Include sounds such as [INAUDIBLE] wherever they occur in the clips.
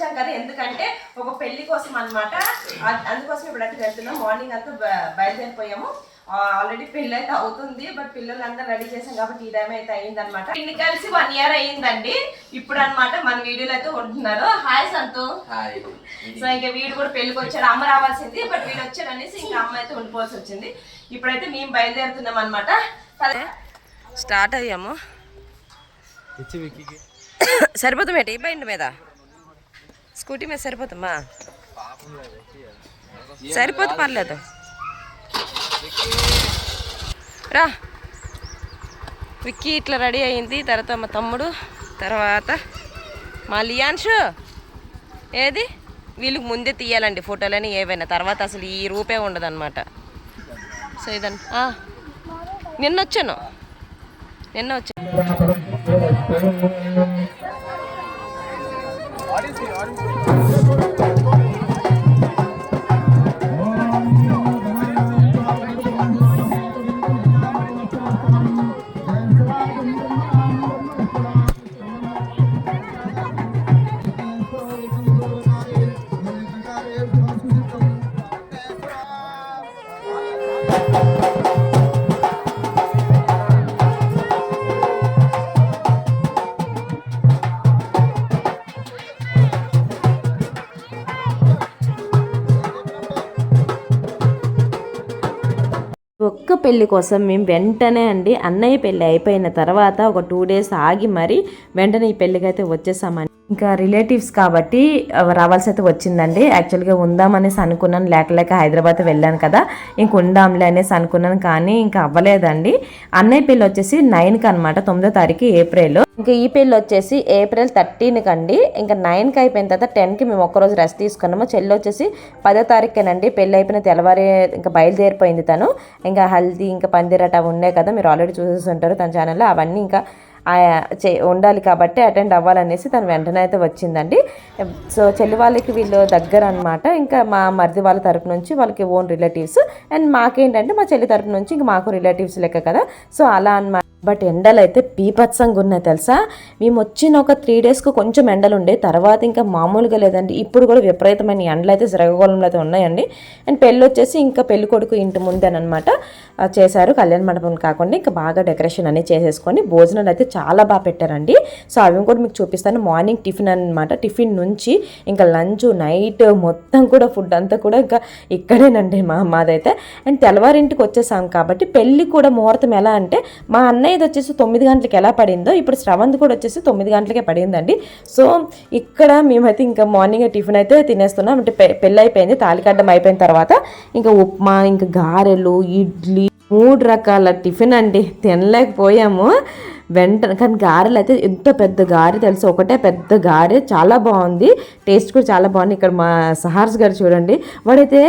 వచ్చాం కదా ఎందుకంటే ఒక పెళ్ళి కోసం అనమాట అందుకోసం ఇప్పుడైతే వెళ్తున్నాం. మార్నింగ్ అంతా బయలుదేరిపోయాము. ఆల్రెడీ పెళ్ళి అయితే అవుతుంది బట్ పిల్లలందరూ రెడీ చేసాం కాబట్టి ఈ టైం అయితే అయింది అనమాట ఇన్ని కలిసి వన్ ఇయర్ అయ్యిందండి. ఇప్పుడు అన్నమాట మన వీడియోలు అయితే ఉంటున్నారు. హాయ్ సంతు హాయ్ సో ఇంకా వీడు కూడా పెళ్ళికి వచ్చాడు. అమ్మ రావాల్సింది బట్ వీడు వచ్చాడు అనేసి ఇంకా అమ్మ అయితే ఉండిపోవాల్సి వచ్చింది. ఇప్పుడైతే మేము బయలుదేరుతున్నాం అనమాట స్టార్ట్ అయ్యాము. సరిపోతామేటి బండి మీద. స్కూటీ మీద సరిపోతామా సరిపోతే పర్లేదు. రా. విక్కీ ఇట్లా రెడీ అయింది తర్వాత మా తమ్ముడు తర్వాత మా లియాన్షు. ఏది? వీళ్ళకి ముందే తీయాలండి ఫోటోలని ఏవైనా తర్వాత అసలు ఈ రూపే ఉండదన్నమాట. సో ఇదన్ నిన్న వచ్చాను. నిన్న వచ్చాను Música ఒక్క పెళ్ళి కోసం మేము వెంటనే అండి అన్నయ్య పెళ్ళి అయిపోయిన తర్వాత ఒక టూ డేస్ ఆగి మరి వెంటనే ఈ పెళ్ళికి అయితే వచ్చేసామని ఇంకా రిలేటివ్స్ కాబట్టి రావాల్సి అయితే వచ్చిందండి. యాక్చువల్గా ఉందామనేసి అనుకున్నాను. లేక లేక హైదరాబాద్ వెళ్ళాను కదా. ఇంక ఉందాంలే అనేసి అనుకున్నాను కానీ ఇంకా అవ్వలేదండి. అన్నయ్య పెళ్ళి వచ్చేసి నైన్కి అనమాట తొమ్మిదో తారీఖు ఏప్రిల్. ఇంకా ఈ పెళ్ళి వచ్చేసి ఏప్రిల్ థర్టీన్కి అండి ఇంకా నైన్కి అయిపోయిన తర్వాత టెన్కి మేము ఒక్కరోజు రెస్ట్ తీసుకున్నాము. చెల్లి వచ్చేసి పదో తారీఖునండి. పెళ్ళి అయిపోయిన తెల్లవారి ఇంకా బయలుదేరిపోయింది తను. ఇంకా హల్దీ ఇంకా పందిరట అవి ఉన్నాయి కదా. మీరు ఆల్రెడీ చూసేసి ఉంటారు తన ఛానల్లో అవన్నీ ఇంకా చే ఉండాలి కాబట్టి అటెండ్ అవ్వాలనేసి తను వెంటనే అయితే వచ్చిందండి. సో చెల్లి వాళ్ళకి వీళ్ళు దగ్గర అనమాట ఇంకా మా మరిది వాళ్ళ తరపు నుంచి వాళ్ళకి ఓన్ రిలేటివ్స్. అండ్ మాకేంటంటే మా చెల్లి తరపు నుంచి ఇంక మాకు రిలేటివ్స్ లెక్క కదా. సో అలా అన్నమాట. బట్ ఎండలు అయితే పీపత్సంగా ఉన్నాయి తెలుసా? మేము వచ్చిన ఒక త్రీ డేస్కి కొంచెం ఎండలు ఉండే తర్వాత ఇంకా మామూలుగా లేదండి. ఇప్పుడు కూడా విపరీతమైన ఎండలు అయితే శ్రీకాకుళంలో అయితే ఉన్నాయండి. అండ్ పెళ్ళి వచ్చేసి ఇంకా పెళ్ళి కొడుకు ఇంటి ముందేనమాట చేశారు. కళ్యాణ మండపం కాకుండా ఇంకా బాగా డెకరేషన్ అనేది చేసేసుకొని భోజనాలు అయితే చాలా బాగా పెట్టారండి. సో అవి కూడా మీకు చూపిస్తాను. మార్నింగ్ టిఫిన్ అనమాట టిఫిన్ నుంచి ఇంకా లంచ్ నైట్ మొత్తం కూడా ఫుడ్ అంతా కూడా ఇంకా ఇక్కడేనండి మా మాదైతే. అండ్ తెల్లవారింటికి వచ్చేసాం కాబట్టి పెళ్ళి కూడా ముహూర్తం ఎలా అంటే మా అన్నయ్యది వచ్చేసి తొమ్మిది గంటలకు ఎలా పడిందో ఇప్పుడు శ్రవంత్ కూడా వచ్చేసి తొమ్మిది గంటలకే పడిందండి. సో ఇక్కడ మేమైతే ఇంకా మార్నింగ్ టిఫిన్ అయితే తినేస్తున్నాం. అంటే పెళ్ళి అయిపోయింది తాలికడ్డం అయిపోయిన తర్వాత ఇంకా ఉప్మా ఇంకా గారెలు ఇడ్లీ మూడు రకాల టిఫిన్ అండి. తినలేకపోయాము. వెంటనే కానీ గారెలు అయితే ఎంత పెద్ద గారె తెలుసు? ఒకటే పెద్ద గారె చాలా బాగుంది. టేస్ట్ కూడా చాలా బాగుంది. ఇక్కడ మా సహార్స్ గారు చూడండి. వాడైతే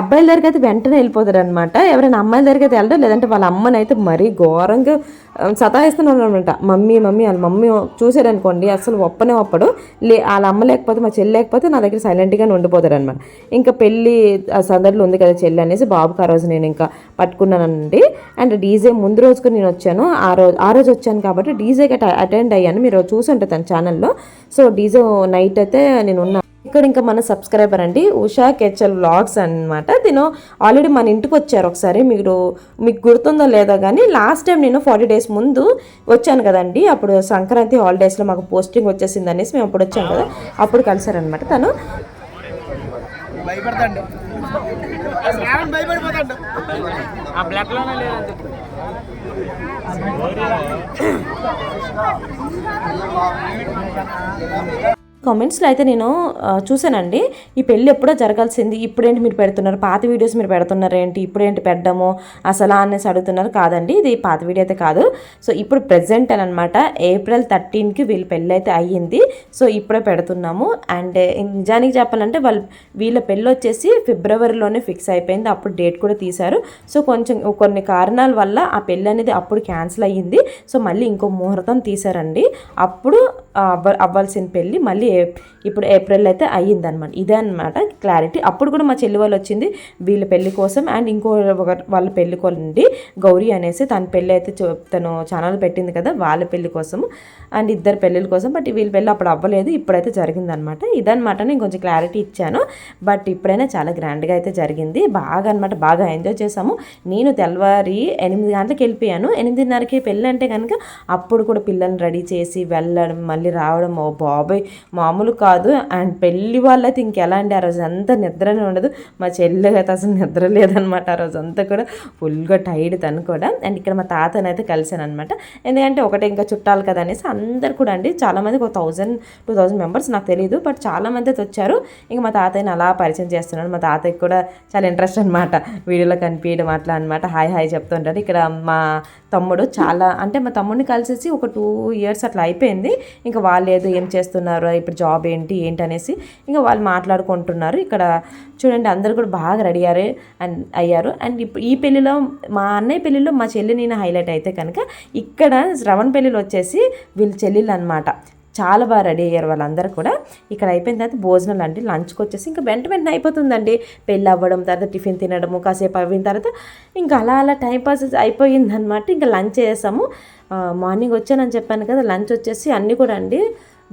అబ్బాయిల దగ్గరికి అయితే వెంటనే వెళ్ళిపోతారు అనమాట ఎవరైనా అమ్మాయిల దగ్గరికి అయితే వెళ్ళడం లేదంటే వాళ్ళ అమ్మని అయితే మరీ ఘోరంగా సతాయిస్తున్నాను సతాయిస్తున్నాడు అనమాట మమ్మీ మమ్మీ వాళ్ళ మమ్మీ చూశారనుకోండి అసలు ఒప్పనే ఒప్పడు. లే వాళ్ళ అమ్మ లేకపోతే మా చెల్లి లేకపోతే నా దగ్గర సైలెంట్గానే ఉండిపోతారు అనమాట ఇంకా పెళ్ళి ఆ సందడిలో ఉంది కదా చెల్లి అనేసి బాబుకి ఆ రోజు నేను ఇంకా పట్టుకున్నానండి. అండ్ డీజే ముందు రోజుకు నేను వచ్చాను. ఆ రోజు ఆ రోజు వచ్చాను కాబట్టి డీజేకి అటెండ్ అయ్యాను. మీరు చూసి ఉంటారు తన ఛానల్లో సో డీజే నైట్ అయితే నేను ఉన్నా. ఇక్కడ ఇంకా మన సబ్స్క్రైబర్ అండి ఉషా కెచల్ వ్లాగ్స్ అన్నమాట. తిను ఆల్రెడీ మన ఇంటికి వచ్చారు ఒకసారి. మీరు మీకు గుర్తుందో లేదో కానీ లాస్ట్ టైం నేను ఫార్టీ డేస్ ముందు వచ్చాను కదండి. అప్పుడు సంక్రాంతి హాలిడేస్లో మాకు పోస్టింగ్ వచ్చేసింది అనేసి మేము అప్పుడు వచ్చాం కదా. అప్పుడు కలిసారనమాట తను. భయపడతాండి. శ్రావణ్ భయపడిపోతాడు ఆ బ్లాక్లోనే లేదని చెప్పు కామెంట్స్లో అయితే నేను చూశానండి. ఈ పెళ్ళి ఎప్పుడో జరగాల్సింది ఇప్పుడేంటి మీరు పెడుతున్నారు? పాత వీడియోస్ మీరు పెడుతున్నారు ఏంటి? ఇప్పుడేంటి పెట్టడము అసలు అనేసి అడుగుతున్నారు కాదండి. ఇది పాత వీడియో అయితే కాదు. సో ఇప్పుడు ప్రజెంట్ అని అనమాట ఏప్రిల్ థర్టీన్కి వీళ్ళ పెళ్ళి అయితే అయ్యింది. సో ఇప్పుడే పెడుతున్నాము. అండ్ నిజానికి చెప్పాలంటే వాళ్ళు వీళ్ళ పెళ్ళి వచ్చేసి ఫిబ్రవరిలోనే ఫిక్స్ అయిపోయింది. అప్పుడు డేట్ కూడా తీశారు. సో కొంచెం కొన్ని కారణాల వల్ల ఆ పెళ్ళి అనేది అప్పుడు క్యాన్సిల్ అయ్యింది. సో మళ్ళీ ఇంకో ముహూర్తం తీశారండి. అప్పుడు అవ్వ అవ్వాల్సిన పెళ్ళి మళ్ళీ ఏ- ఇప్పుడు ఏప్రిల్ అయితే అయ్యిందనమాట ఇదే అనమాట క్లారిటీ. అప్పుడు కూడా మా చెల్లి వాళ్ళు వచ్చింది వీళ్ళ పెళ్ళి కోసం అండ్ ఇంకో ఒక- వాళ్ళ పెళ్ళి కోలండి గౌరీ అనేసి తన పెళ్ళి అయితే తను ఛానల్ పెట్టింది కదా వాళ్ళ పెళ్ళి కోసం అండ్ ఇద్దరు పెళ్ళిళ్ళ కోసం బట్ వీళ్ళ పెళ్ళి అప్పుడు అవ్వలేదు ఇప్పుడైతే జరిగిందనమాట ఇదనమాట నేను కొంచెం క్లారిటీ ఇచ్చాను బట్ ఇప్పుడైనా చాలా గ్రాండ్గా అయితే జరిగింది. బాగా అనమాట బాగా ఎంజాయ్ చేసాము నేను తెల్లవారి ఎనిమిది గంటలకు వెళ్ళిపోయాను. ఎనిమిదిన్నరకి పెళ్ళి అంటే కనుక అప్పుడు కూడా పిల్లల్ని రెడీ చేసి వెళ్ళడం మళ్ళీ రావడం ఓ బాబాయ్. మామూలు కాదు. అండ్ పెళ్ళి వాళ్ళైతే ఇంకెలా అండి? ఆ రోజు అంతా నిద్రనే ఉండదు. మా చెల్లెలైతే అయితే అసలు నిద్ర లేదనమాట ఆ రోజు అంతా కూడా. ఫుల్గా టైర్డ్ తను కూడా. అండ్ ఇక్కడ మా తాతని అయితే కలిసాను అనమాట ఎందుకంటే ఒకటే ఇంకా చుట్టాలు కదా అనేసి అందరు కూడా అండి. చాలామంది ఒక థౌజండ్ టూ థౌజండ్ మెంబర్స్ నాకు తెలియదు బట్ చాలామంది అయితే వచ్చారు. ఇంకా మా తాతయ్యని అలా పరిచయం చేస్తున్నాను. మా తాతయ్యకి కూడా చాలా ఇంట్రెస్ట్ అనమాట. వీడియోలో కనిపించడం అట్లా అనమాట. హాయ్ హాయ్ చెప్తుంటారు ఇక్కడ మా తమ్ముడు చాలా అంటే మా తమ్ముడిని కలిసేసి ఒక టూ ఇయర్స్ అట్లా అయిపోయింది. ఇంకా వాళ్ళు ఏదో ఏం చేస్తున్నారు ఇప్పుడు జాబ్ ఏంటి ఏంటి అనేసి ఇంకా వాళ్ళు మాట్లాడుకుంటున్నారు. ఇక్కడ చూడండి అందరు కూడా బాగా రెడీ అయ్యారు అండ్ అయ్యారు. అండ్ ఇప్పుడు ఈ పెళ్ళిలో మా అన్నయ్య పెళ్ళిలో మా చెల్లి నేను హైలైట్ అయితే కనుక ఇక్కడ శ్రవణ్ పెళ్ళిలో వచ్చేసి వీళ్ళ చెల్లెళ్ళు అనమాట చాలా బాగా రెడీ అయ్యారు వాళ్ళందరూ కూడా. ఇక్కడ అయిపోయిన తర్వాత భోజనాలు అంటే లంచ్కి వచ్చేసి ఇంకా వెంట వెంటనే అయిపోతుందండి. పెళ్ళి అవ్వడం తర్వాత టిఫిన్ తినడము కాసేపు అయిన తర్వాత ఇంకా అలా అలా టైం పాస్ అయిపోయిందనమాట ఇంకా లంచ్ చేసాము. మార్నింగ్ వచ్చానని చెప్పాను కదా లంచ్ వచ్చేసి అన్నీ కూడా అండి.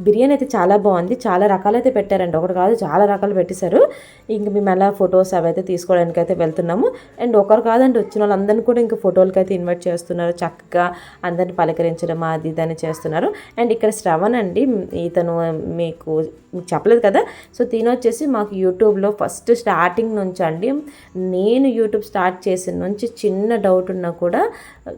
బిర్యానీ అయితే చాలా బాగుంది. చాలా రకాలైతే పెట్టారండి. ఒకటి కాదు చాలా రకాలు పెట్టేశారు. ఇంక మేము అలా ఫొటోస్ అవి అయితే తీసుకోవడానికి అయితే వెళ్తున్నాము. అండ్ ఒకరు కాదండి వచ్చిన వాళ్ళందరినీ కూడా ఇంకా ఫోటోలకి అయితే ఇన్వైట్ చేస్తున్నారు. చక్కగా అందరిని పలకరించడం అది ఇది అని చేస్తున్నారు. అండ్ ఇక్కడ శ్రవణ్ అండి ఇతను మీకు మీకు చెప్పలేదు కదా. సో తిని వచ్చేసి మాకు యూట్యూబ్లో ఫస్ట్ స్టార్టింగ్ నుంచి అండి నేను యూట్యూబ్ స్టార్ట్ చేసిన నుంచి చిన్న డౌట్ ఉన్నా కూడా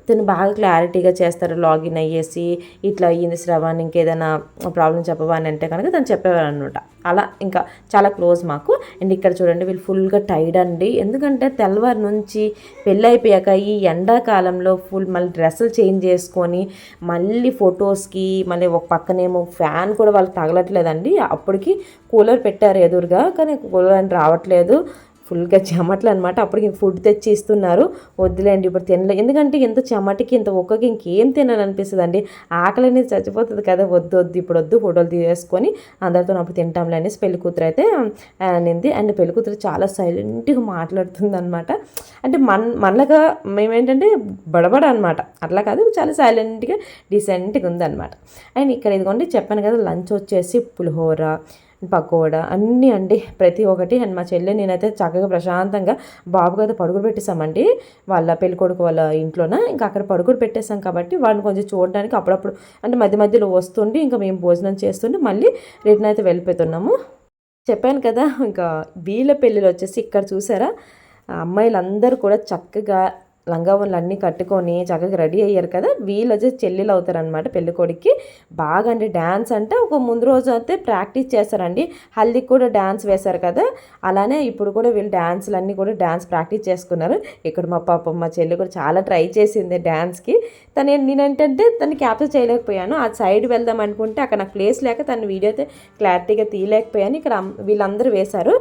తను బాగా క్లారిటీగా చేస్తారు. లాగిన్ అయ్యేసి ఇట్లా అయ్యింది శ్రవణ్ ఇంకేదైనా ప్రాబ్లం చెప్పవా అని అంటే కనుక తను చెప్పేవారు అనమాట అలా ఇంకా చాలా క్లోజ్ మాకు. అండ్ ఇక్కడ చూడండి వీళ్ళు ఫుల్గా టైడ్ అండి. ఎందుకంటే తెల్లవారి నుంచి పెళ్ళి అయిపోయాక ఈ ఎండాకాలంలో ఫుల్ మళ్ళీ డ్రెస్సులు చేంజ్ చేసుకొని మళ్ళీ ఫొటోస్కి మళ్ళీ ఒక పక్కనేమో ఫ్యాన్ కూడా వాళ్ళకి తగలట్లేదండి. అప్పటికి కూలర్ పెట్టారు ఎదురుగా కానీ కూలర్ అని రావట్లేదు. ఫుల్గా చెమటలు అనమాట అప్పటికి ఫుడ్ తెచ్చి ఇస్తున్నారు వద్దులేండి ఇప్పుడు తినలే. ఎందుకంటే ఇంత చెమటకి ఇంత ఒక్కకి ఇంకేం తినాలనిపిస్తుంది అండి ఆకలి అనేది చచ్చిపోతుంది కదా. వద్దు వద్దు ఇప్పుడు వద్దు ఫోటోలు తీసేసుకొని అందరితో అప్పుడు తింటాంలే అనేసి పెళ్ళి కూతురు అయితే అనింది. అండ్ పెళ్ళి కూతురు చాలా సైలెంట్గా మాట్లాడుతుంది అనమాట అంటే మన మనలాగా మేమేంటంటే బడబడ అనమాట అట్లా కాదు చాలా సైలెంట్గా డీసెంట్గా ఉందన్నమాట. అండ్ ఇక్కడ ఇదిగోండి చెప్పాను కదా లంచ్ వచ్చేసి పులిహోర. పకోడా అన్నీ అండి. ప్రతి ఒక్కటి. అండ్ మా చెల్లె నేనైతే చక్కగా ప్రశాంతంగా బాబుకి అయితే పడుకుని పెట్టేసామండి వాళ్ళ పెళ్ళికొడుకు వాళ్ళ ఇంట్లోన? ఇంకా అక్కడ పడుకుని పెట్టేసాం కాబట్టి వాళ్ళని కొంచెం చూడడానికి అప్పుడప్పుడు అంటే మధ్య మధ్యలో వస్తుండి ఇంకా మేము భోజనం చేస్తుంటే మళ్ళీ రిటర్న్ అయితే వెళ్ళిపోతున్నాము. చెప్పాను కదా ఇంకా వీళ్ళ పెళ్ళిళ్ళు వచ్చేసి ఇక్కడ చూసారా? అమ్మాయిలందరూ కూడా చక్కగా లంగావన్లు అన్నీ కట్టుకొని చక్కగా రెడీ అయ్యారు కదా వీళ్ళు వచ్చేసి చెల్లెలు అవుతారనమాట పెళ్ళికొడికి బాగా అండి డ్యాన్స్ అంటే ఒక ముందు రోజు అయితే ప్రాక్టీస్ చేస్తారండి. హల్దీకి కూడా డ్యాన్స్ వేశారు కదా అలానే ఇప్పుడు కూడా వీళ్ళు డ్యాన్స్లన్నీ కూడా డ్యాన్స్ ప్రాక్టీస్ చేసుకున్నారు. ఇక్కడ మా పాప మా చెల్లి కూడా చాలా ట్రై చేసింది డ్యాన్స్కి తను నేనేంటంటే తను క్యాప్చర్ చేయలేకపోయాను. ఆ సైడ్ వెళ్దాం అనుకుంటే అక్కడ నాకు ప్లేస్ లేక తన వీడియో అయితే క్లారిటీగా తీయలేకపోయాను. ఇక్కడ వీళ్ళందరూ వేశారు.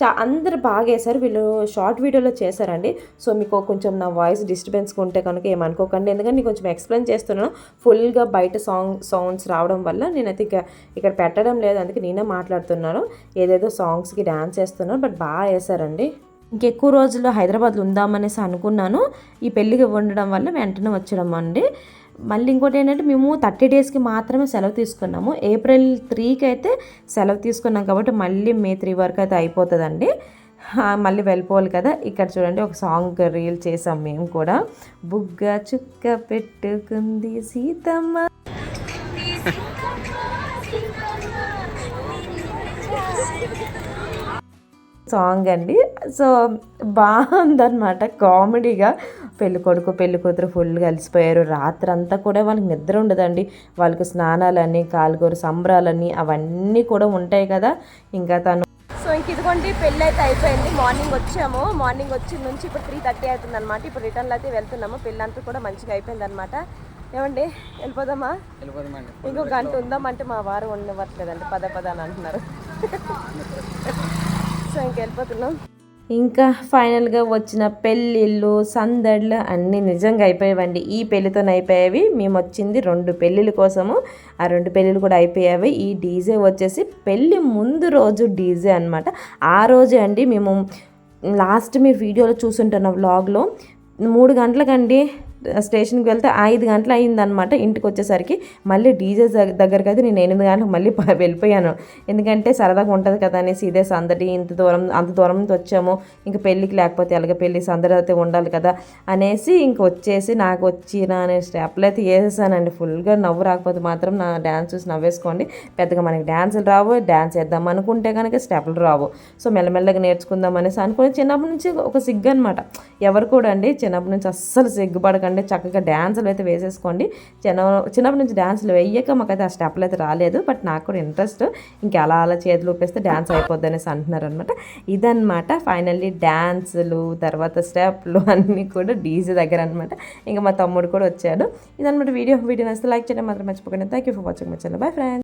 చా అందరు బాగా వేశారు వీళ్ళు షార్ట్ వీడియోలో చేశారండి. సో మీకు కొంచెం నా వాయిస్ డిస్టర్బెన్స్ ఉంటే కనుక ఏమనుకోకండి. ఎందుకంటే నేను కొంచెం ఎక్స్ప్లెయిన్ చేస్తున్నాను. ఫుల్గా బయట సాంగ్ సౌండ్స్ రావడం వల్ల నేనైతే ఇక ఇక్కడ పెట్టడం లేదు. అందుకే నేనే మాట్లాడుతున్నాను. ఏదేదో సాంగ్స్కి డ్యాన్స్ చేస్తున్నాను. బట్ బాగా వేశారండి. ఇంకెక్కువ రోజుల్లో హైదరాబాద్లో ఉందామనేసి అనుకున్నాను. ఈ పెళ్ళికి ఉండడం వల్ల వెంటనే వచ్చడం అండి మళ్ళీ ఇంకోటి ఏంటంటే మేము థర్టీ డేస్కి మాత్రమే సెలవు తీసుకున్నాము. ఏప్రిల్ త్రీకి అయితే సెలవు తీసుకున్నాం కాబట్టి మళ్ళీ మే త్రీ వరకు అయితే అయిపోతుందండి. మళ్ళీ వెళ్ళిపోవాలి కదా. ఇక్కడ చూడండి ఒక సాంగ్ రీల్ చేసాం మేము కూడా. బుగ్గ చుక్క పెట్టుకుంది సీతమ్మ. సాంగ్ అండి. సో బాగుందన్నమాట. కామెడీగా పెళ్ళి కొడుకు పెళ్ళి కూతురు ఫుల్ కలిసిపోయారు. రాత్రి అంతా కూడా వాళ్ళకి నిద్ర ఉండదండి. వాళ్ళకి స్నానాలని కాలుగోరు సంబరాలని అవన్నీ కూడా ఉంటాయి కదా. ఇంకా తను సో ఇంక ఇదిగోండి పెళ్ళి అయితే అయిపోయింది. మార్నింగ్ వచ్చాము. మార్నింగ్ వచ్చిన నుంచి ఇప్పుడు త్రీ థర్టీ అవుతుంది అనమాట ఇప్పుడు రిటర్న్లో అయితే వెళ్తున్నాము. పెళ్ళి అంతా కూడా మంచిగా అయిపోయింది అనమాట ఏమండి? వెళ్ళిపోదామా? ఇంకో గంట ఉందామంటే మా వారు ఉండవట్లేదండి పద పద అని అంటున్నారు. [LAUGHS] సో ఇంక వెళ్ళిపోతున్నాం ఇంకా ఫైనల్గా వచ్చిన పెళ్ళిళ్ళు సందడ్లు అన్నీ నిజంగా అయిపోయావండి. ఈ పెళ్ళితోనే అయిపోయేవి. మేము వచ్చింది రెండు పెళ్ళిళ్ళ కోసము. ఆ రెండు పెళ్ళిళ్ళు కూడా అయిపోయావి. ఈ డీజే వచ్చేసి పెళ్ళి ముందు రోజు డీజే అనమాట ఆ రోజే అండి మేము లాస్ట్ మీరు వీడియోలో చూసుంటున్న వ్లాగ్లో మూడు గంటలకండి స్టేషన్కి వెళ్తే ఐదు గంటలు అయిందనమాట ఇంటికి వచ్చేసరికి మళ్ళీ డీజే దగ్గరికి అయితే నేను ఎనిమిది గంటలకు మళ్ళీ వెళ్ళిపోయాను. ఎందుకంటే సరదాగా ఉంటుంది కదా అనేసి ఇదే సందడి ఇంత దూరం అంత దూరం నుంచి వచ్చాము. ఇంకా పెళ్ళికి లేకపోతే ఎలాగ పెళ్ళి సందడి అయితే ఉండాలి కదా అనేసి ఇంక వచ్చేసి నాకు వచ్చిన అనే స్టెప్లు అయితే వేసేసానండి. ఫుల్గా నవ్వు రాకపోతే మాత్రం నా డ్యాన్స్ చూసి నవ్వేసుకోండి. పెద్దగా మనకి డ్యాన్సులు రావు డ్యాన్స్ వేద్దాం అనుకుంటే కనుక స్టెప్లు రావు. సో మెల్లమెల్లగా నేర్చుకుందాం అనేసి అనుకుని చిన్నప్పటి నుంచి ఒక సిగ్గు అనమాట ఎవరు కూడా అండి చిన్నప్పటి నుంచి అస్సలు సిగ్గుపడకండి. చక్కగా డ్యాన్సులు అయితే వేసేసుకోండి. చిన్న చిన్నప్పటి నుంచి డ్యాన్సులు వేయక మాకైతే ఆ స్టెప్లు అయితే రాలేదు. బట్ నాకు కూడా ఇంట్రెస్ట్. ఇంకా అలా అలా చేతులు ఊపేస్తే డ్యాన్స్ అయిపోద్ది అనేసి అంటున్నారు అనమాట ఇదనమాట ఫైనల్లీ డ్యాన్సులు తర్వాత స్టెప్లు అన్నీ కూడా డీజే దగ్గర అనమాట ఇంకా మా తమ్ముడు కూడా వచ్చాడు. ఇదనమాట వీడియో. వీడియో నచ్చితే లైక్ చేయడం మాత్రం మర్చిపోకండి. Thank you for watching my channel bye friends